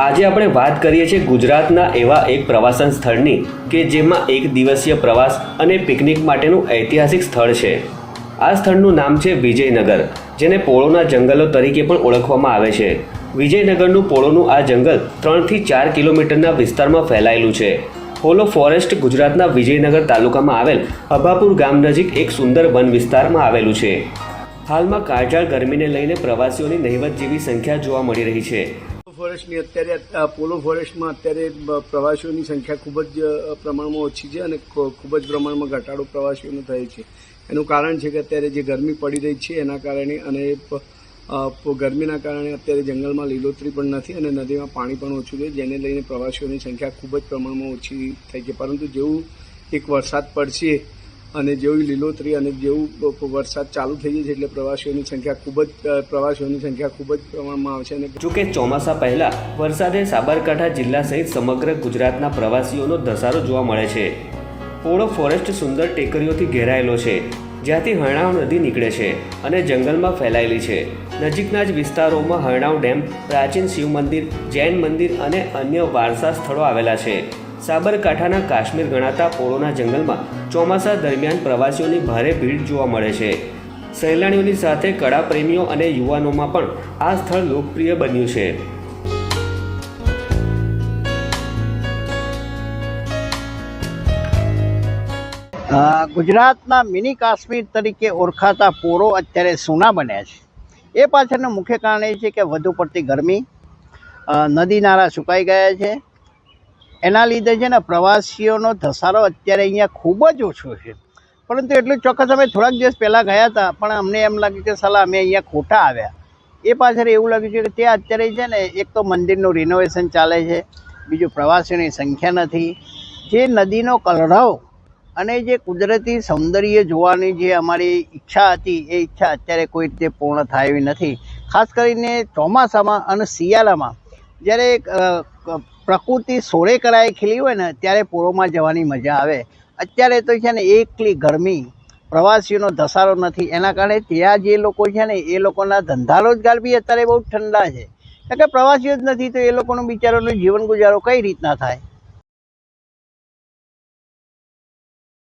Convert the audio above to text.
આજે આપણે વાત કરીએ છીએ ગુજરાતના એવા એક પ્રવાસન સ્થળની કે જેમાં એક દિવસીય પ્રવાસ અને પિકનિક માટેનું ઐતિહાસિક સ્થળ છે. આ સ્થળનું નામ છે વિજયનગર, જેને પોળોના જંગલો તરીકે પણ ઓળખવામાં આવે છે. વિજયનગરનું પોળોનું આ જંગલ ત્રણથી ચાર કિલોમીટરના વિસ્તારમાં ફેલાયેલું છે. હોલો ફોરેસ્ટ ગુજરાતના વિજયનગર તાલુકામાં આવેલ અભાપુર ગામ નજીક એક સુંદર વન વિસ્તારમાં આવેલું છે. હાલમાં કાળઝાળ ગરમીને લઈને પ્રવાસીઓની નહિવત જેવી સંખ્યા જોવા મળી રહી છે. ફોરેસ્ટની અત્યારે પોલો ફોરેસ્ટમાં અત્યારે પ્રવાસીઓની સંખ્યા ખૂબ જ પ્રમાણમાં ઓછી છે અને ખૂબ જ પ્રમાણમાં ઘટાડો પ્રવાસીઓનો થયો છે. એનું કારણ છે કે અત્યારે જે ગરમી પડી રહી છે, એના કારણે અને ગરમીના કારણે અત્યારે જંગલમાં લીલોતરી પણ નથી અને નદીમાં પાણી પણ ઓછું છે, જેને લઈને પ્રવાસીઓની સંખ્યા ખૂબ જ પ્રમાણમાં ઓછી થઈ છે. પરંતુ જેવું એક વરસાદ પડશે અને જેવી લીલોતરી અને જેવું વરસાદ ચાલુ થઈ જશે એટલે પ્રવાસીઓની સંખ્યા ખૂબ જ પ્રવાસીઓની સંખ્યા ખૂબ જ પ્રમાણમાં આવશે અને જોકે ચોમાસા પહેલા વરસાદે સાબરકાંઠા જિલ્લા સહિત સમગ્ર ગુજરાતના પ્રવાસીઓનો ધસારો જોવા મળે છે. પોળો ફોરેસ્ટ સુંદર ટેકરીઓથી ઘેરાયેલો છે, જ્યાંથી હરણાવ નદી નીકળે છે અને જંગલમાં ફેલાયેલી છે. નજીકના જ વિસ્તારોમાં હરણાવ ડેમ, પ્રાચીન શિવ મંદિર, જૈન મંદિર અને અન્ય વારસા સ્થળો આવેલા છે. સાબરકાંઠાના કાશ્મીર ગણાતા પોળોના જંગલમાં ચોમાસા દરમિયાન પ્રવાસીઓની ભારે ભીડ જોવા મળે છે. સહેલાણીઓની સાથે કળા પ્રેમીઓ અને યુવાનોમાં પણ આ સ્થળ લોકપ્રિય બન્યું છે. ગુજરાતના મિની કાશ્મીર તરીકે ઓળખાતા પોરો અત્યારે સોના બન્યા છે. એ પાછળનું મુખ્ય કારણ એ છે કે વધુ પડતી ગરમી નદી નાળા સુકાઈ ગયા છે એના લીધે છે ને પ્રવાસીઓનો ધસારો અત્યારે અહીંયા ખૂબ જ ઓછો છે. પરંતુ એટલું ચોક્કસ અમે થોડાક દિવસ પહેલાં ગયા હતા, પણ અમને એમ લાગ્યું કે સલાહ અમે અહીંયા ખોટા આવ્યા. એ પાછળ એવું લાગ્યું છે કે ત્યાં અત્યારે છે ને એક તો મંદિરનું રિનોવેશન ચાલે છે, બીજું પ્રવાસીઓની સંખ્યા નથી. જે નદીનો કલરવ અને જે કુદરતી સૌંદર્ય જોવાની જે અમારી ઈચ્છા હતી, એ ઈચ્છા અત્યારે કોઈ રીતે પૂર્ણ થાય એવી નથી. ખાસ કરીને ચોમાસામાં અને શિયાળામાં જ્યારે પ્રકૃતિ સોળે કરાએ ખીલી હોય ને, ત્યારે પૂરોમાં જવાની મજા આવે. અત્યારે તો છે ને, એકલી ગરમી, પ્રવાસીઓનો ધસારો નથી. એના કારણે ત્યાં જે લોકો છે ને, એ લોકોના ધંધા રોજગાર બી અત્યારે બહુ ઠંડા છે. કારણ કે પ્રવાસીઓ જ નથી, તો એ લોકોનું બિચારાનું જીવન ગુજારો કઈ રીતના થાય?